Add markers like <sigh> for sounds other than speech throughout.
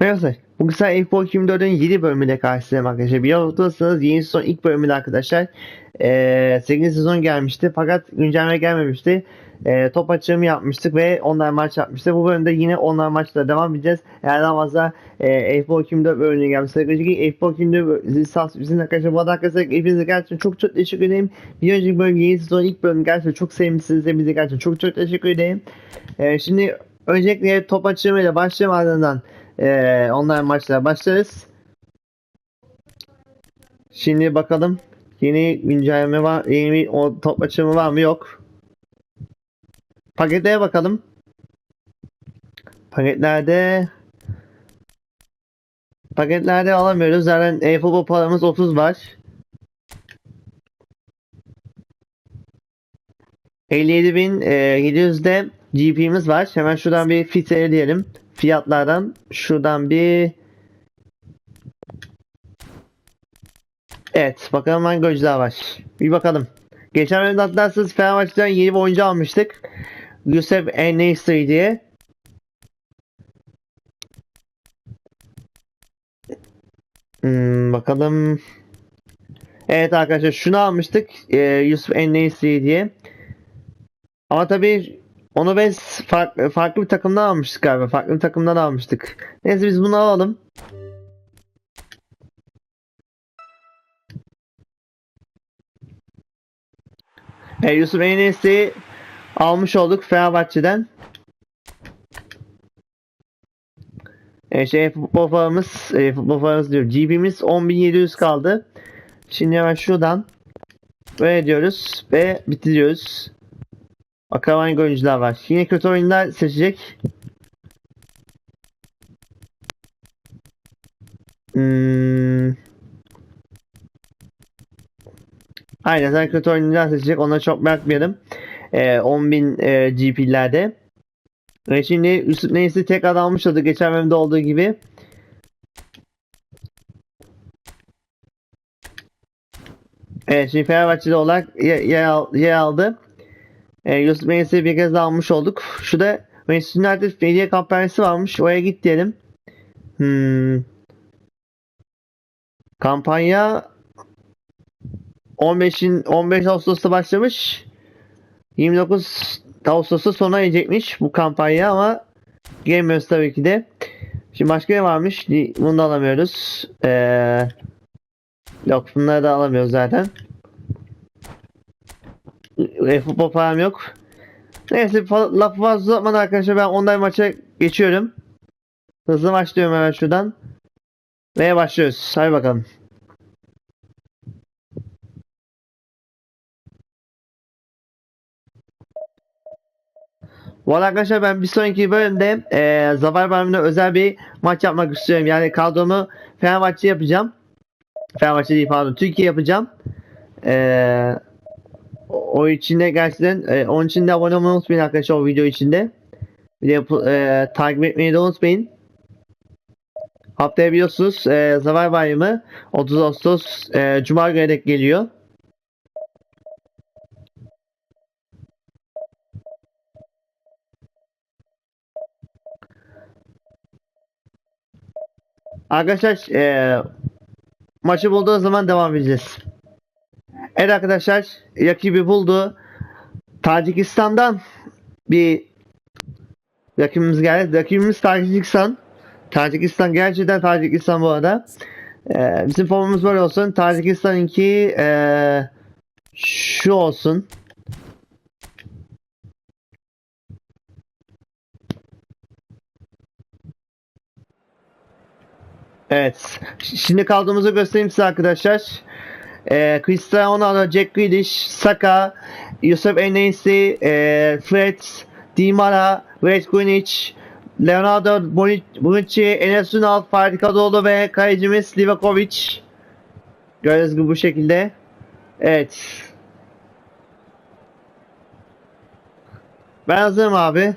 Merhaba. Bugün sen F-Ball 24'ün 7 bölümüyle karşınızdayım arkadaşlar. Bir haftasınız yeni sezon ilk bölümüyle arkadaşlar. Ee, 8. sezon gelmişti fakat güncelleme gelmemişti. Ee, top açılımı yapmıştık ve online maç yapmıştık. Bu bölümde yine online maçla devam edeceğiz. Eğer daha fazla e, F-Ball 24 bölümüne gelmişse. Önceki F-Ball 24 lisans bizim arkadaşlar. Bu arkadaşlar hepinize gerçekten çok çok teşekkür ederim. Bir önceki bölüm yeni sezon ilk bölüm gerçekten çok sevmişsiniz. Hepinize gerçekten çok çok teşekkür ederim. Ee, şimdi öncelikle top açılımıyla başlayalım ardından ee, online maçlara başlarız. Şimdi bakalım yeni güncelleme var, yeni o top açımı var mı yok. Paketlere bakalım. Paketlerde paketlerde alamıyoruz. Zaten e-futbol paramız 30 var. 57.700'de GP'miz var. Hemen şuradan bir filtre diyelim. Fiyatlardan şuradan bir Evet bakalım hangi oyuncular var. Bir bakalım. Geçen bölümde hatırlarsanız Fenerbahçe'den yeni bir oyuncu almıştık. Yusuf Enesri diye. Hmm, bakalım. Evet arkadaşlar şunu almıştık. Ee, Yusuf Enesri diye. Ama tabii onu biz farklı, farklı bir takımdan almıştık galiba. Farklı bir takımdan almıştık. Neyse biz bunu alalım. E, Yusuf Enes'i almış olduk Fenerbahçe'den. E, şey futbol paramız, e, futbol paramız diyor. GB'miz 10.700 kaldı. Şimdi hemen şuradan böyle diyoruz ve bitiriyoruz. Hangi oyuncular var. Yine kötü oyunlar seçecek. Hmm. Aynen sen kötü oyuncular seçecek. Onları çok bırakmayalım. Ee, 10.000 e, GP'lerde. Ve şimdi Yusuf Neyse tekrar almış oldu. Geçen bölümde olduğu gibi. Evet şimdi Fenerbahçe'de olarak yer, yer, yer aldı. E, Yusuf Melis'i bir kez daha almış olduk. Şu da Manchester United hediye kampanyası varmış. Oraya git diyelim. Hmm. Kampanya 15'in 15 Ağustos'ta başlamış. 29 Ağustos'ta sona erecekmiş bu kampanya ama giremiyoruz tabii ki de. Şimdi başka ne varmış? Bunu da alamıyoruz. Ee, yok bunları da alamıyoruz zaten. E, futbol param yok. Neyse lafı fazla uzatmadan arkadaşlar ben online maça geçiyorum. Hızlı başlıyorum hemen şuradan. Ve başlıyoruz. Hadi bakalım. Bu arkadaşlar ben bir sonraki bölümde e, Zafer bölümünde özel bir maç yapmak istiyorum. Yani kadromu Fenerbahçe yapacağım. Fenerbahçe değil pardon Türkiye yapacağım. Eee o içinde gerçekten e, onun için de abone olmayı unutmayın arkadaşlar o video içinde. Bir de e, takip etmeyi de unutmayın. Haftaya biliyorsunuz e, Zafer Bayramı 30 Ağustos e, Cuma günü dek geliyor. Arkadaşlar e, maçı bulduğu zaman devam edeceğiz. Evet arkadaşlar rakibi buldu. Tacikistan'dan bir rakibimiz geldi. Rakibimiz Tacikistan. Tacikistan gerçekten Tacikistan bu arada. Ee, bizim formumuz böyle olsun. Tacikistan'ınki ee, şu olsun. Evet. Şimdi kaldığımızı göstereyim size arkadaşlar. Ee, Cristiano Ronaldo, Jack Grealish, Saka, Yusuf Enes'i, e, Fred, Di Mara, Red Greenwich, Leonardo Bonucci, Enes Ünal, Fatih Kadıoğlu ve kalecimiz Livakovic. Gördüğünüz gibi bu şekilde. Evet. Ben hazırım abi.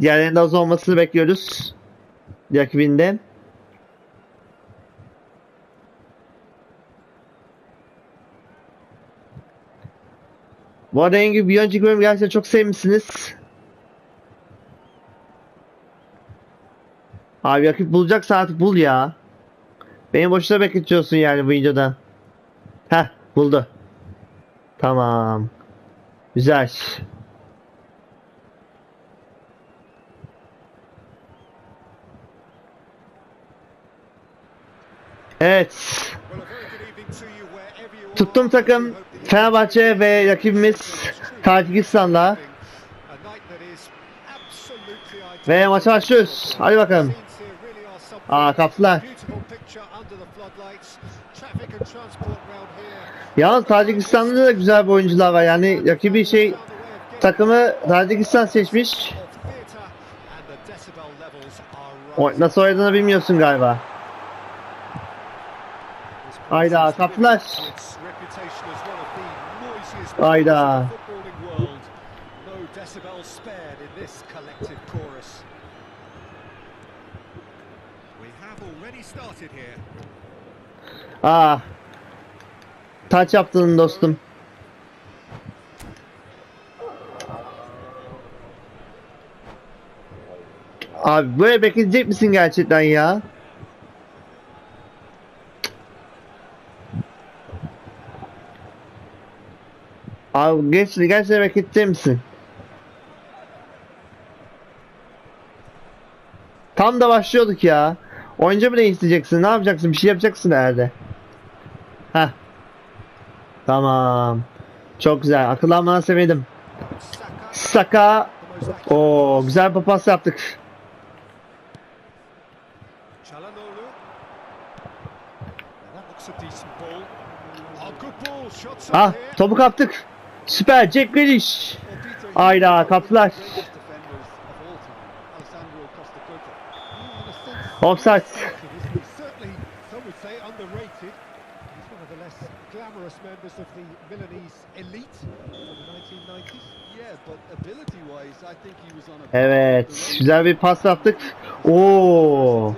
Diğerlerinin de hazır olmasını bekliyoruz. Rakibinde. Bu arada Engin bir önceki bölüm gerçekten çok sevmişsiniz. Abi rakip bulacaksa artık bul ya. Beni boşuna bekletiyorsun yani bu videoda. Heh buldu. Tamam. Güzel. Evet. Tuttum takım Fenerbahçe ve rakibimiz Tacikistan'la. Ve maça başlıyoruz. Hadi bakalım. Aa kaptılar. Yalnız Tacikistan'da da güzel bir oyuncular var. Yani rakibi şey takımı Tacikistan seçmiş. O, nasıl oynadığını bilmiyorsun galiba. Hayda, kaptılar. Hayda. Aa. Taç yaptın dostum. Abi böyle bekleyecek misin gerçekten ya? Abi geç, gerçekten bekleyecek misin? Tam da başlıyorduk ya. Oyuncu mu değiştireceksin? Ne yapacaksın? Bir şey yapacaksın herhalde. Heh. Tamam. Çok güzel. Akıllanmanı sevindim. Saka. O güzel bir yaptık. Ah topu kaptık. Süper Jack Grealish. Hayda kaptılar. Offside. glamorous members of the Milanese elite of the 1990s. Yeah, but ability-wise, I think he was on a. Evet. Güzel bir pas yaptık. Oo.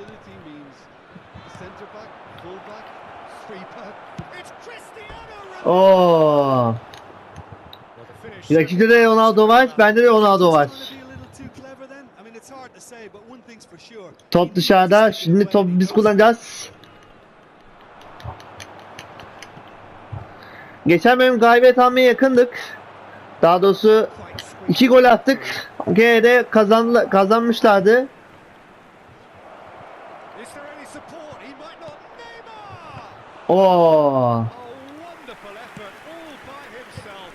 Versatility Rakipte de Ronaldo var. Bende de Ronaldo var. Top dışarıda. Şimdi topu biz kullanacağız. Geçen bölüm galibiyet almaya yakındık. Daha doğrusu iki gol attık. Gene de kazanla, kazanmışlardı. Is there any support? He might not. Neymar. Oo. A wonderful effort, all by himself.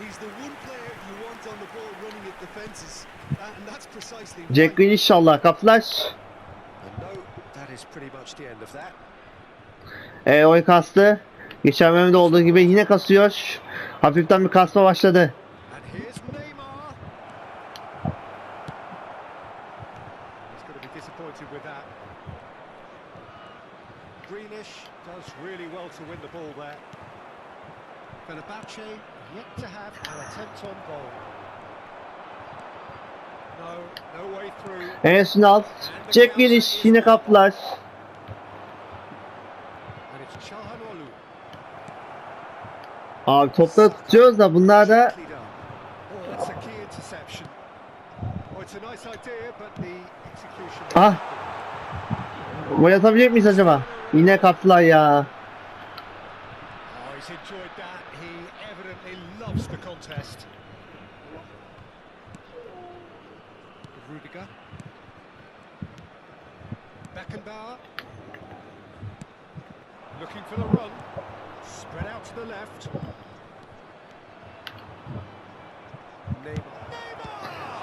He's the one player you want on the ball running at defences, and that's precisely why. Jack Grealish inşallah kaptılar. And no, that is pretty much the end of that. E, oy kastı. Geçen bölümde olduğu gibi yine kasıyor. Hafiften bir kasma başladı. Greenish yet to have an attempt on goal. Enes Ünal. Jack Grealish yine Çalhanoğlu. Abi topları tutuyoruz da bunlar da. Ah. gol atabilecek miyiz acaba? Yine kaptılar ya. Beckenbauer. Looking for the run. Spread out to the left.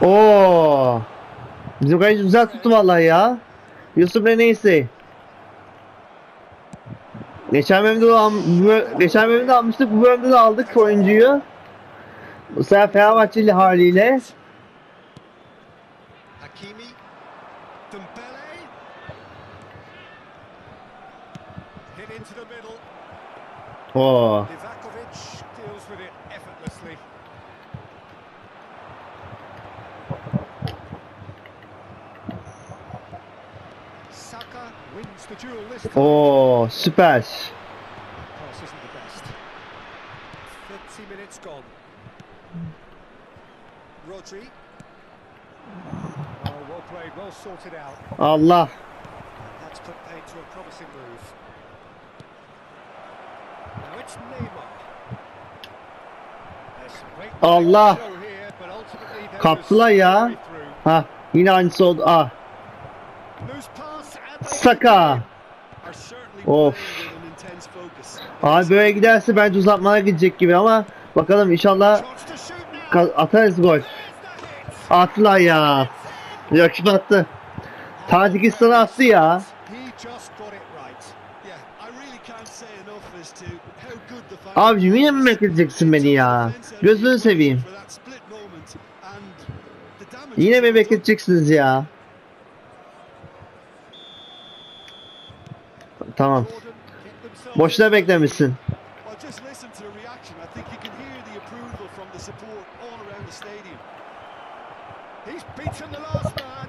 Oo. Bizim kaleci güzel tuttu vallahi ya. Yusuf neyse. Geçen bölümde, geçen bölümde almıştık. Bu bölümde de aldık oyuncuyu. Bu sefer Fenerbahçeli haliyle. Livakovic deals with it effortlessly. Saka wins the duel this time. Oh, Oo, süper. Pass isn't the best. 30 minutes gone. Rodri. Oh, well played, well sorted out. Allah. That's put paid to a promising move. Allah. Kaptılar ya. Ha yine aynısı oldu. Ah. Saka. Of. Abi böyle giderse bence uzatmaya gidecek gibi ama bakalım inşallah atarız gol. Attılar ya. Rakip attı. Tacikistan'a attı ya. Abicim yine mi bekleteceksin beni ya? Gözünü seveyim. Yine mi bekleteceksiniz ya? Tamam. Boşuna beklemişsin. Well, just listen to the reaction. I think you can hear the approval from the support all around the stadium. He's beaten the last man.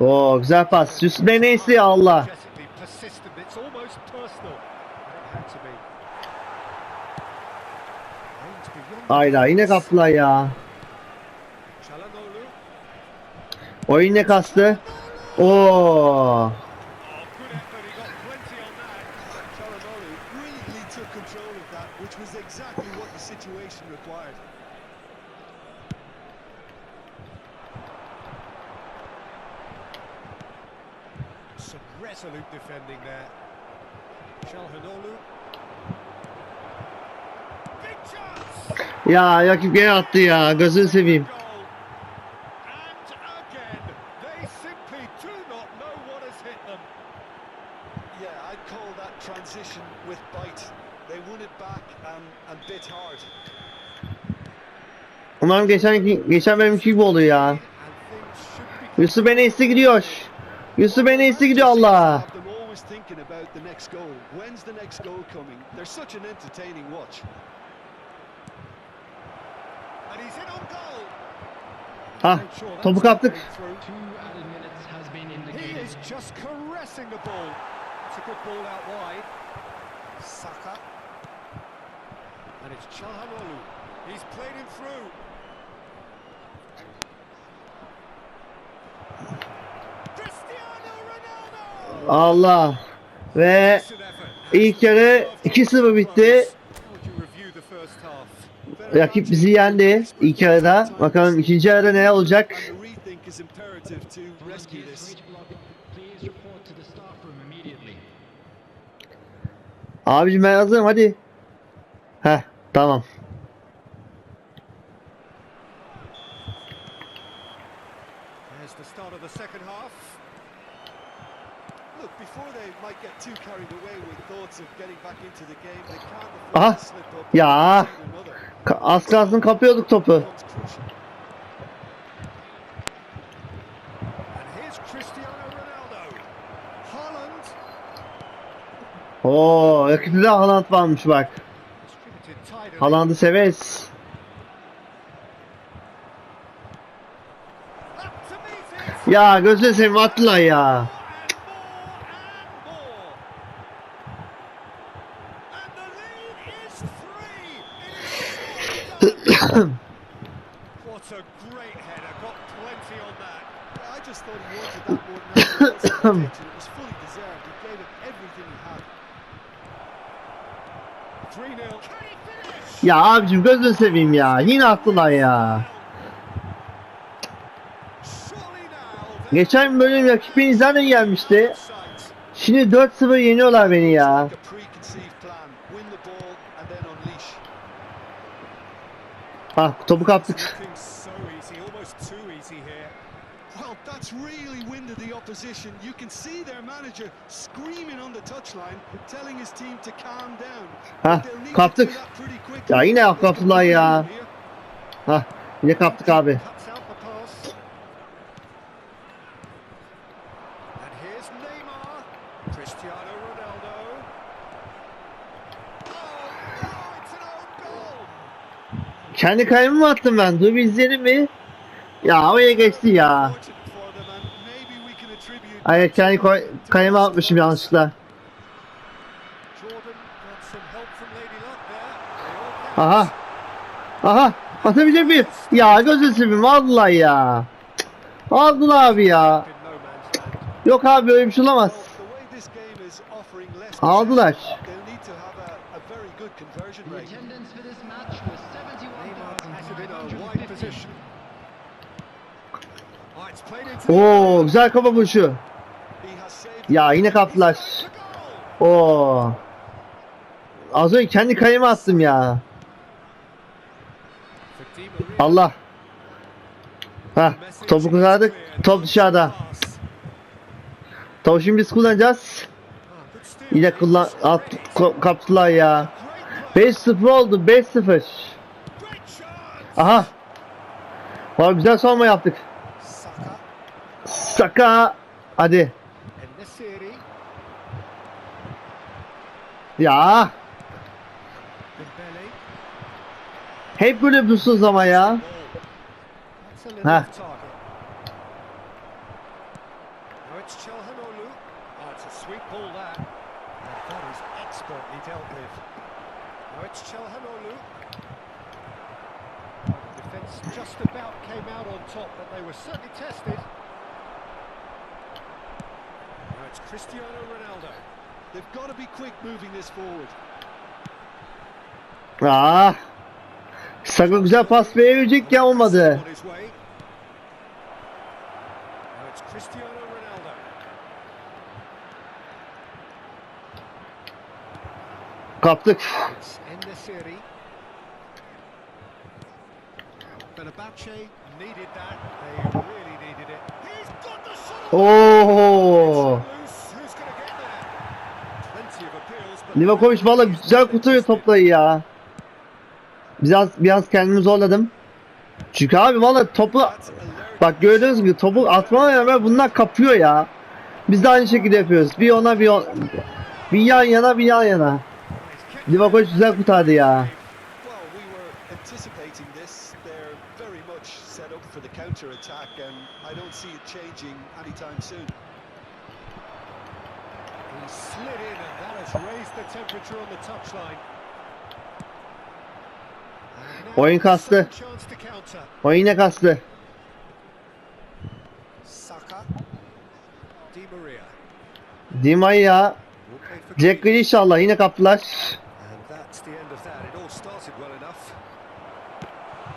Oo güzel pas. Yusuf Bey neyse ya Allah. Energetically persistent. It's almost personal. But it had to be. Aims beyond the Hayda yine kaptılar ya. Oyun yine kastı. Oo. Oh, good effort. Won it back and, and bit hard. Umarım geçen geçen bölümki gibi oluyor ya. Yusuf Enes'i gidiyor. Yusuf Enes'i gidiyor Allah. Thinking about the next goal. When's the next goal coming? They're such an entertaining watch. Through. Cristiano Ronaldo. Allah. Ve ilk yarı 2-0 bitti. Rakip bizi yendi ilk yarıda. Bakalım ikinci yarıda ne olacak? Abicim ben hazırım hadi. Heh tamam. Aha. Ya. Ka- Az kalsın kapıyorduk topu. Oo rakipte de Haaland varmış bak. Haaland'ı severiz. Ya gözünü seveyim attılar ya. <coughs> Ya abicim gözünü seveyim ya. Yine attılar ya. Geçen bölüm rakibin zaten gelmişti. Şimdi 4-0 yeniyorlar beni ya. Like a preconceived plan. Win the ball and then unleash. Ha topu kaptık. That's really winded the opposition. You can see their manager screaming on the touchline, telling his team to calm down. Ha kaptık. Ya yine kaptılar ya. Ha yine kaptık abi. Cuts out the pass. And here's Neymar. Cristiano Ronaldo. Oh, no, it's an own goal. Kendi kalemi mi attım ben? Dur bir izleyelim mi? Ya oraya geçti ya. Hayır kendi kalemi atmışım yanlışlıkla. Aha. Aha. Atabilecek miyim? Ya gözünü seveyim vallahi ya. Aldılar abi ya. Yok abi öyle bir şey olamaz. Aldılar. they'll need to have a, a very good conversion The rate. attendance for this match was Neymar has it in a wide 71,950. position. Oh, it's played into the Oo güzel kafa vuruşu. Ya yine kaptılar. Oo. Az önce kendi kaleme attım ya. Allah. Hah topu kurtardık. Top dışarıda. Topu şimdi biz kullanacağız. Yine kullan at, kaptılar ya. 5-0 oldu 5-0. Aha. Var güzel savunma yaptık. Saka. Hadi. Ya. Hep böyle yapıyorsunuz ama ya. Ha. off target. Now it's Çalhanoğlu. Oh, it's a sweet ball that. And that is expertly dealt with. Now it's Çalhanoğlu. The defence just about came out on top, but they were certainly tested. Now it's Cristiano Ronaldo. They've got to be quick moving this forward. Ah. Saka güzel pas verecek ya olmadı. Kaptık. It's Enesiri. Fenerbahce needed that. They really needed it. He's got the shot. Oo. Loose. Who's going to get there? Plenty of appeals, but Livakovic valla güzel kurtarıyor toplayı ya. Biraz biraz kendimi zorladım. Çünkü abi valla topu bak gördüğünüz gibi topu atmama rağmen bunlar kapıyor ya. Biz de aynı şekilde yapıyoruz. Bir ona bir on, bir yan yana bir yan yana. Livakovic güzel kurtardı ya. Counter attack, and I don't see it changing anytime soon. Slid in, and that has raised the temperature on the touchline. Oyun kastı. some chance to counter. O yine kastı. Di Maria. Jack Grealish. inşallah yine kaptılar.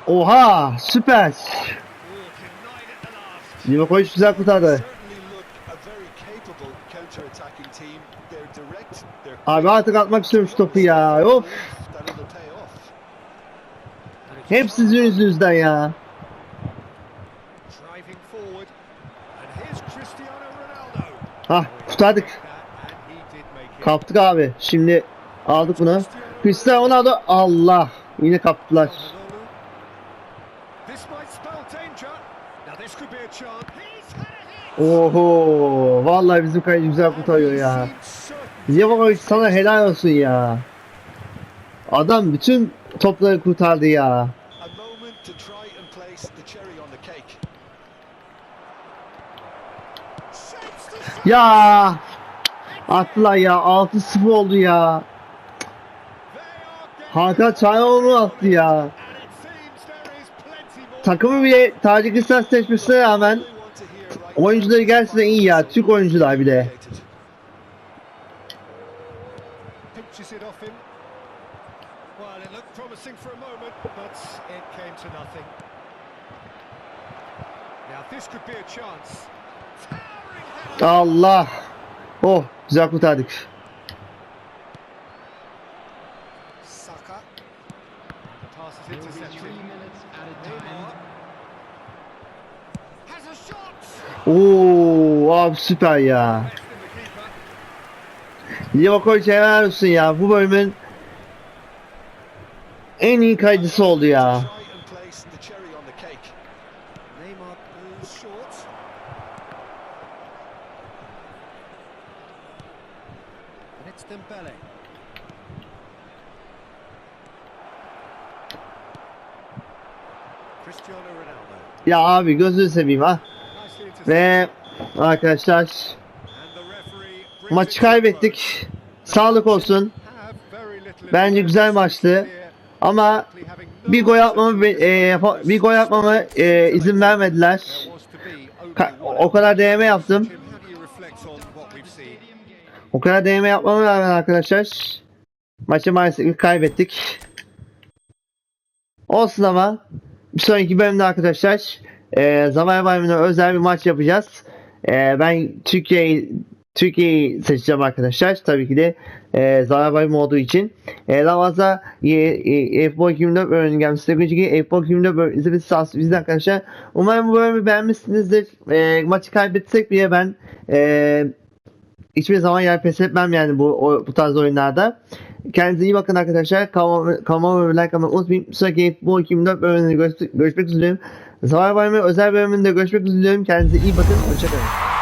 Oha süper. Livakovic güzel kurtardı. Certainly look a very capable counter-attacking team. They're direct. They're Abi artık atmak istiyorum şu topu ya. Of. Hep sizin yüzünüzden ya. Hah kurtardık. Kaptık abi. Şimdi aldık bunu. Cristiano Ronaldo Allah. Yine kaptılar. Oho. Vallahi bizim kaleci güzel kurtarıyor ya. Livakovic sana helal olsun ya. Adam bütün topları kurtardı ya. Ya. Attılar ya. 6-0 oldu ya. Hakan Çayanoğlu attı ya. Takımı bile Tacikistan seçmesine rağmen oyuncuları gerçekten iyi ya. Türk oyuncular bir it off him. Well, it looked promising for a moment, but it came to nothing. Now this could be a chance. Allah. Oh güzel kurtardık. Saka. The pass is There will be intercepted. Oo abi süper ya. Best in the keeper. Livakovic helal olsun ya. Bu bölümün en iyi kaydısı oldu ya. Ya abi gözünü seveyim ha. Ve arkadaşlar And the referee brings maçı kaybettik. Sağlık olsun. Bence güzel maçtı. Ama bir gol atmamı e, bir gol atmama e, izin vermediler. O kadar DM yaptım. O kadar DM yapmama rağmen arkadaşlar maçı maalesef kaybettik. Olsun ama bir sonraki bölümde arkadaşlar e, Zaman özel bir maç yapacağız. E, ben Türkiye'yi Türkiye'yi seçeceğim arkadaşlar. Tabii ki de e, Zaman Bayramı olduğu için. E, fazla e, e, F-Ball 24 bölümünün gelmesi önceki F-Ball 24 bölümü izlemesi sağlık bizden arkadaşlar. Umarım bu bölümü beğenmişsinizdir. E, maçı kaybetsek bile ben e, hiçbir zaman yer pes etmem yani bu o, bu tarz oyunlarda. Kendinize iyi bakın arkadaşlar. Kanalıma ve like atmayı unutmayın. Sonraki bu 2004 bölümünde görüşmek, görüşmek üzere. Zaman Bayramı özel bölümünde görüşmek üzere. Kendinize iyi bakın. Hoşçakalın.